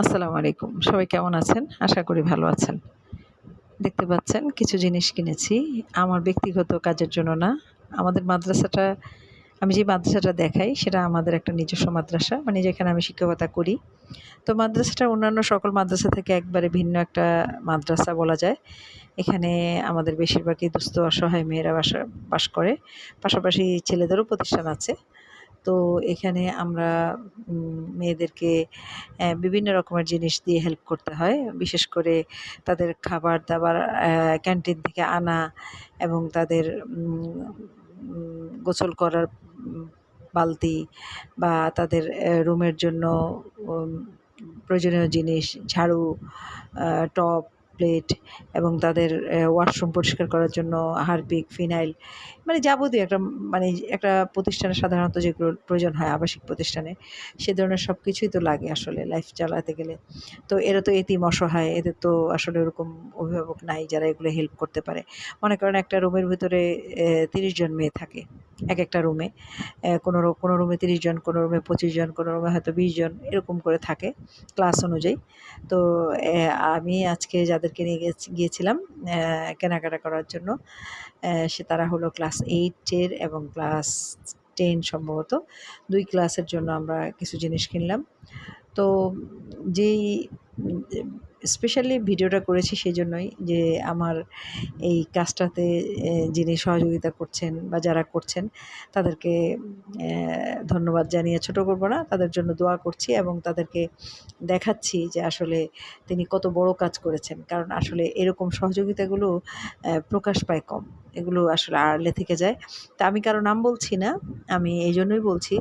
আসসালামু আলাইকুম। সবাই কেমন আছেন? আশা করি ভালো আছেন। দেখতে পাচ্ছেন, কিছু জিনিস কিনেছি। আমার ব্যক্তিগত কাজের জন্য না। আমাদের মাদ্রাসাটা, আমি যে মাদ্রাসাটা দেখাই, সেটা আমাদের একটা নিজস্ব মাদ্রাসা মানে যেখানে আমি শিক্ষকতা করি। তো মাদ্রাসাটা অন্যান্য সকল মাদ্রাসা থেকে একবারে ভিন্ন একটা মাদ্রাসা বলা যায়। এখানে আমাদের বেশিরভাগই দুস্থ, অসহায় মেয়েরা বাসা, বাস করে। পাশাপাশি ছেলেদেরও প্রতিষ্ঠান আছে। তো এখানে আমরা মেয়েদেরকে বিভিন্ন রকমের জিনিস দিয়ে হেল্প করতে হয়। বিশেষ করে তাদের খাবার দাবার ক্যান্টিন থেকে আনা এবং তাদের গোসল করার বালতি বা তাদের রুমের জন্য প্রয়োজনীয় জিনিস, ঝাড়ু টব প্লেট এবং তাদের ওয়াশরুম পরিষ্কার করার জন্য হারপিক, ফিনাইল মানে যাবতীয় একটা মানে একটা প্রতিষ্ঠানে সাধারণত যেগুলো প্রয়োজন হয় আবাসিক প্রতিষ্ঠানে, সে ধরনের সব কিছুই তো লাগে আসলে লাইফ চালাতে গেলে। তো এরা তো এতিম অসহায়, এদের তো আসলে ওরকম অভিভাবক নাই যারা এগুলো হেল্প করতে পারে। মনে করেন একটা রুমের ভিতরে তিরিশ জন মেয়ে থাকে। এক একটা রুমে কোনো কোনো রুমে তিরিশ জন, কোনো রুমে পঁচিশ জন, কোনো রুমে হয়তো বিশ জন, এরকম করে থাকে ক্লাস অনুযায়ী। তো আমি আজকে যাদেরকে নিয়ে গিয়েছিলাম কেনাকাটা করার জন্য সে তারা হলো ক্লাস এইটের এবং ক্লাস টেন সম্ভবত। দুই ক্লাসের জন্য আমরা কিছু জিনিস কিনলাম। তো, যেই স্পেশালি ভিডিওটা করেছি সেই জন্যই যে আমার এই কাজটাতে যিনি সহযোগিতা করছেন বা যারা করছেন, তাদেরকে ধন্যবাদ জানিয়ে ছোট করব না, তাদের জন্য দোয়া করছি এবং তাদেরকে দেখাচ্ছি যে আসলে তিনি কত বড় কাজ করেছেন। কারণ আসলে এরকম সহযোগিতাগুলো প্রকাশ পায় কম। এগুলো আসলে আড়লে থেকে যায়। তা আমি কারও নাম বলছি না, আমি এই জন্যই বলছি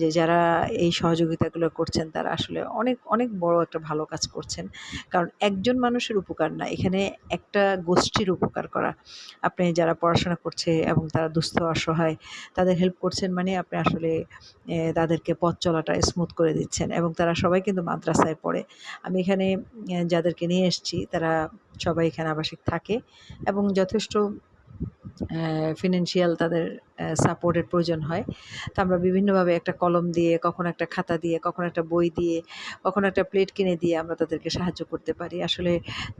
যে যারা এই সহযোগিতাগুলো করছেন তারা আসলে অনেক অনেক বড় একটা ভালো কাজ করছেন। কারণ একজন মানুষের উপকার না, এখানে একটা গোষ্ঠীর উপকার করা। আপনি যারা পড়াশোনা করছে এবং তারা দুস্থ, অসহায়, তাদের হেল্প করছেন মানে আপনি আসলে তাদেরকে পথ চলাটা স্মুথ করে দিচ্ছেন এবং তারা সবাই কিন্তু মাদ্রাসায় পড়ে। আমি এখানে যাদেরকে নিয়ে এসেছি, তারা সবাই এখানে আবাসিক থাকে এবং যথেষ্ট ফিনান্সিয়াল তাদের সাপোর্টের প্রয়োজন হয়। তো আমরা বিভিন্নভাবে একটা কলম দিয়ে, কখনো একটা খাতা দিয়ে, কখনো একটা বই দিয়ে, কখনো একটা প্লেট কিনে দিয়ে আমরা তাদেরকে সাহায্য করতে পারি। আসলে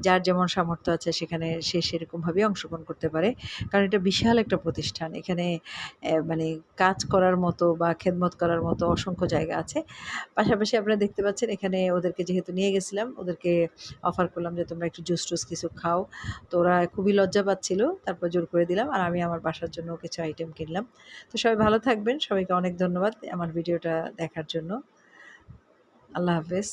যার যেমন সামর্থ্য আছে সেখানে সে সেরকমভাবেই অংশগ্রহণ করতে পারে। কারণ এটা বিশাল একটা প্রতিষ্ঠান। এখানে মানে কাজ করার মতো বা খেদমত করার মতো অসংখ্য জায়গা আছে। পাশাপাশি আপনারা দেখতে পাচ্ছেন এখানে ওদেরকে যেহেতু নিয়ে গেছিলাম, ওদেরকে অফার করলাম যে, তোমরা একটু জুস টুস কিছু খাও। তো ওরা খুবই লজ্জা পাচ্ছিল তারপর জোর করে দিলাম। আর আমি আমার বাসার জন্য কিছু আইটেম কিনলাম। তো সবাই ভালো থাকবেন। সবাইকে অনেক ধন্যবাদ আমার ভিডিওটা দেখার জন্য। আল্লাহ হাফেজ।